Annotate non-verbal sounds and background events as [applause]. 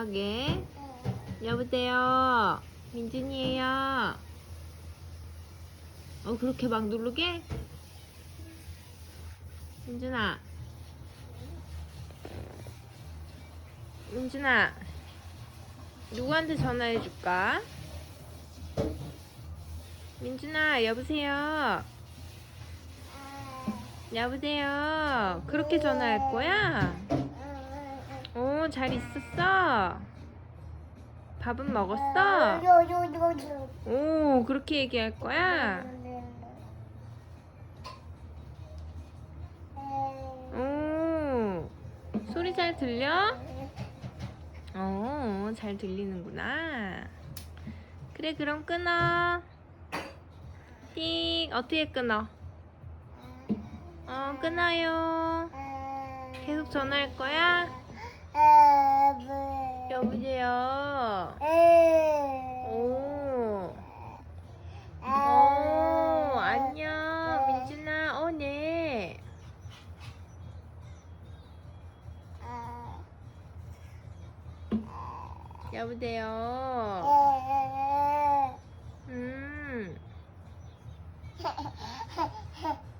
하게. 여보세요. 민준이에요. 어, 그렇게 막 누르게? 민준아. 민준아. 누구한테 전화해 줄까? 민준아, 여보세요. 여보세요. 그렇게 전화할 거야? 오, 잘 있었어? 밥은 먹었어? 오, 그렇게 얘기할 거야? 오, 소리 잘 들려? 어, 잘 들리는구나. 그래, 그럼 끊어. 띡, 어떻게 끊어? 어, 끊어요. 계속 전화할 거야? 여보세요. 오. 오, 어, 안녕. 민준아, 오네. 여보세요. 음. [laughs]